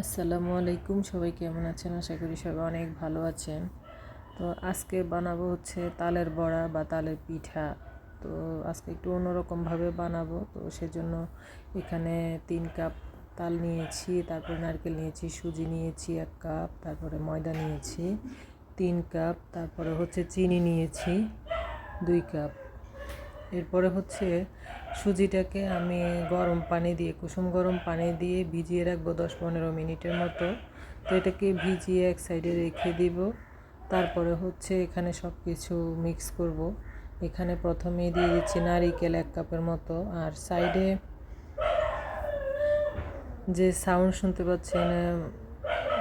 আসসালামু আলাইকুম, সবাই কেমন আছেন? আশা করি সবাই অনেক ভালো আছেন। তো আজকে বানাবো হচ্ছে তালের বড়া বা তালের পিঠা। তো আজকে একটু অন্যরকমভাবে বানাবো। তো সেজন্য এখানে তিন কাপ তাল নিয়েছি, তারপর নারকেল নিয়েছি, সুজি নিয়েছি এক কাপ, তারপরে ময়দা নিয়েছি তিন কাপ, তারপরে হচ্ছে চিনি নিয়েছি দুই কাপ। এরপরে হচ্ছে সুজিটাকে আমি গরম পানি দিয়ে, কুসুম গরম পানি দিয়ে ভিজিয়ে রাখব দশ পনেরো মিনিটের মতো। তো এটাকে ভিজিয়ে এক সাইডে রেখে দিব। তারপরে হচ্ছে এখানে সব কিছু মিক্স করব। এখানে প্রথমেই দিয়ে দিচ্ছি নারিকেল এক কাপের মতো। আর সাইডে যে সাউন্ড শুনতে পাচ্ছেন,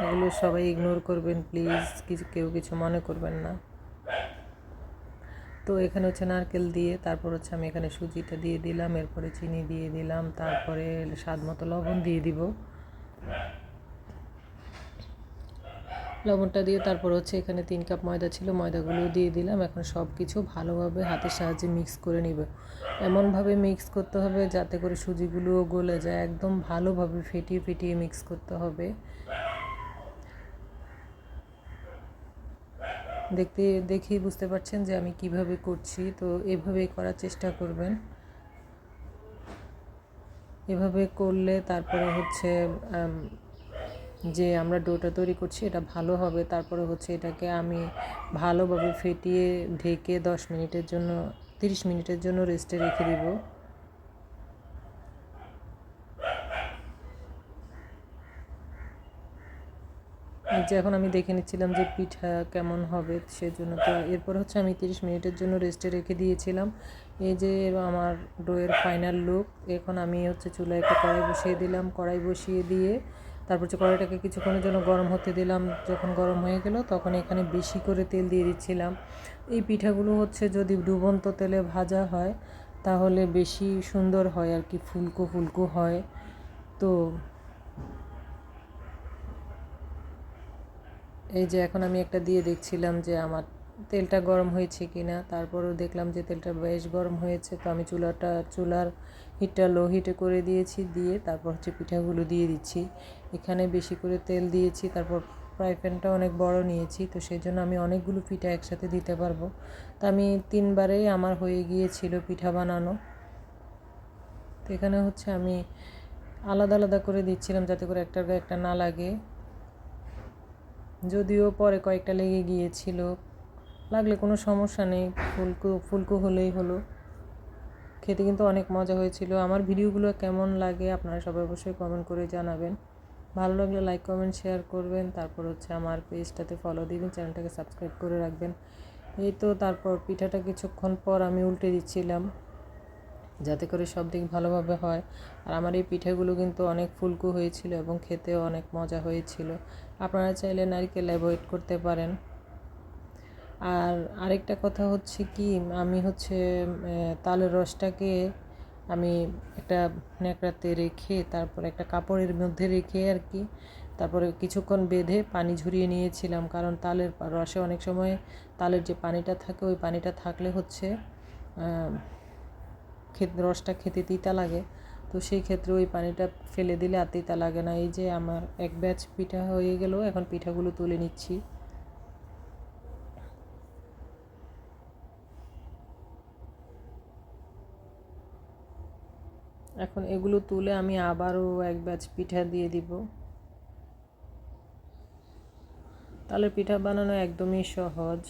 এগুলো সবাই ইগনোর করবেন, প্লিজ। কিছু কেউ কিছু মনে করবেন না। তো এখানে হচ্ছে নারকেল দিয়ে, তারপর হচ্ছে আমি এখানে সুজিটা দিয়ে দিলাম, এরপরে চিনি দিয়ে দিলাম, তারপরে স্বাদ মতো লবণ দিয়ে দিব। লবণটা দিয়ে তারপর হচ্ছে এখানে তিন কাপ ময়দা ছিল ময়দাগুলো দিয়ে দিলাম। এখন সব কিছু ভালোভাবে হাতের সাহায্যে মিক্স করে নিব। এমনভাবে মিক্স করতে হবে যাতে করে সুজিগুলোও গলে যায়, একদম ভালোভাবে ফেটিয়ে ফেটিয়ে মিক্স করতে হবে। দেখতে, দেখেই বুঝতে পারছেন যে আমি কীভাবে করছি। তো এভাবেই করার চেষ্টা করবেন। এভাবে করলে তারপরে হচ্ছে যে আমরা ডোটা তৈরি করছি, এটা ভালো হবে। তারপরে হচ্ছে এটাকে আমি ভালোভাবে ফেটিয়ে ঢেকে দশ মিনিটের জন্য, তিরিশ মিনিটের জন্য রেস্টে রেখে দিব। যে এখন আমি দেখে নিচ্ছিলাম যে পিঠা কেমন হবে সেজন্য, তো এরপর হচ্ছে আমি তিরিশ মিনিটের জন্য রেস্টে রেখে দিয়েছিলাম। এই যে আমার ডোয়ের ফাইনাল লুক এখন আমি হচ্ছে চুলায় একটা কড়াই বসিয়ে দিলাম। কড়াই বসিয়ে দিয়ে তারপর হচ্ছে কড়াইটাকে কিছুক্ষণের জন্য গরম হতে দিলাম। যখন গরম হয়ে গেল তখন এখানে বেশি করে তেল দিয়ে দিচ্ছিলাম। এই পিঠাগুলো হচ্ছে যদি ডুবন্ত তেলে ভাজা হয় তাহলে বেশি সুন্দর হয় আর কি, ফুলকো ফুলকো হয়। তো এই যে এখন আমি একটা দিয়ে দেখছিলাম যে আমার তেলটা গরম হয়েছে কি না তারপরও দেখলাম যে তেলটা বেশ গরম হয়েছে, তো আমি চুলাটা, চুলার হিটটা লো হিটে করে দিয়েছি, দিয়ে তারপর হচ্ছে পিঠাগুলো দিয়ে দিচ্ছি। এখানে বেশি করে তেল দিয়েছি, তারপর ফ্রাই প্যানটা অনেক বড় নিয়েছি, তো সেই জন্য আমি অনেকগুলো পিঠা একসাথে দিতে পারব। তো আমি তিনবারেই আমার হয়ে গিয়েছিল পিঠা বানানো। তো এখানে হচ্ছে আমি আলাদা আলাদা করে দিচ্ছিলাম যাতে করে একটার গায়ে একটা না লাগে। যদিও পরে কয়েকটা লেগে গিয়েছিল। লাগলে কোনো সমস্যা নেই, ফুলকো ফুলকো হলেই হলো। খেতে কিন্তু অনেক মজা হয়েছিল। আমার ভিডিওগুলো কেমন লাগে আপনারা সবাই অবশ্যই কমেন্ট করে জানাবেন। ভালো লাগলে লাইক কমেন্ট শেয়ার করবেন। তারপর হচ্ছে আমার পেজটাতে ফলো দিবেন চ্যানেলটাকে সাবস্ক্রাইব করে রাখবেন। এই তো তারপর পিঠাটা কিছুক্ষণ পর আমি উল্টে দিচ্ছিলাম। যাতে করে সব দিক ভালোভাবে হয়। আর আমার এই পিঠেগুলো কিন্তু অনেক ফুলকু হয়েছিল এবং খেতেও অনেক মজা হয়েছিল। আপনারা চাইলে নারকেল অ্যাভয়েড করতে পারেন। আর আরেকটা কথা হচ্ছে কি, আমি হচ্ছে তালের রসটাকে আমি একটা ন্যাকড়াতে রেখে, তারপর একটা কাপড়ের মধ্যে রেখে আর কি, তারপরে কিছুক্ষণ বেঁধে পানি ঝরিয়ে নিয়েছিলাম। কারণ তালের রসে অনেক সময় তালের যে পানিটা থাকে, ওই পানিটা থাকলে হচ্ছে রসটা খেতে তিতা লাগে। তো সেই ক্ষেত্রে ওই পানিটা ফেলে দিলে আর তিতা লাগে না। এই যে আমার এক ব্যাচ পিঠা হয়ে গেল, এখন পিঠাগুলো তুলে নিচ্ছি। এখন এগুলো তুলে আমি আবারও এক ব্যাচ পিঠা দিয়ে দিব। তাহলে পিঠা বানানো একদমই সহজ,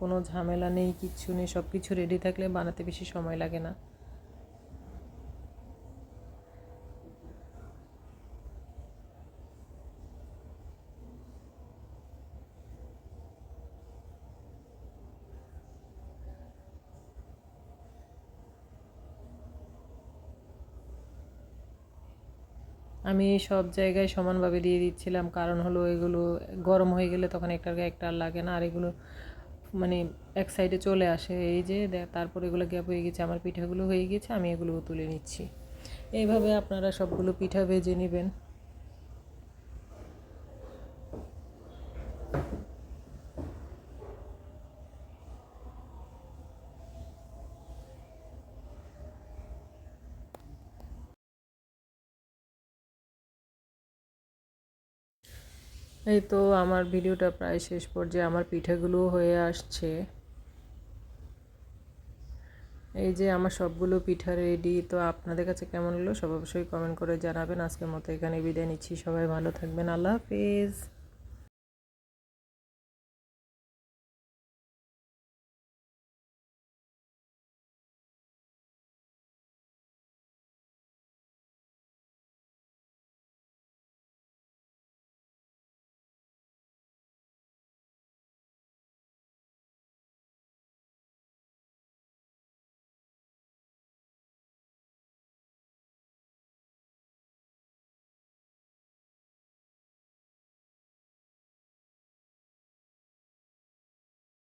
কোনো ঝামেলা নেই, কিচ্ছু নেই সব কিছু রেডি থাকলে বানাতে বেশি সময় লাগে না। আমি সব জায়গায় সমানভাবে দিয়ে দিচ্ছিলাম। কারণ হলো এগুলো গরম হয়ে গেলে তখন একটার গায়ে একটা আর লাগে না। আর এগুলো মানে এক সাইডে চলে আসে। এই যে তারপর এগুলো গ্যাপ হয়ে গেছে, আমার পিঠাগুলো হয়ে গেছে, আমি এগুলো তুলে নিচ্ছি। এইভাবে আপনারা সবগুলো পিঠা ভেজে নেবেন। এই তো আমার ভিডিওটা প্রায় শেষ পর্যায়ে আমার পিঠেগুলো হয়ে আসছে। এই যে আমার সবগুলো পিঠা রেডি তো আপনাদের কাছে কেমন হলো? সব অবশ্যই কমেন্ট করে জানাবেন। আজকের মতো এখানে বিদায় নিচ্ছি। সবাই ভালো থাকবেন। আল্লাহ হাফিজ।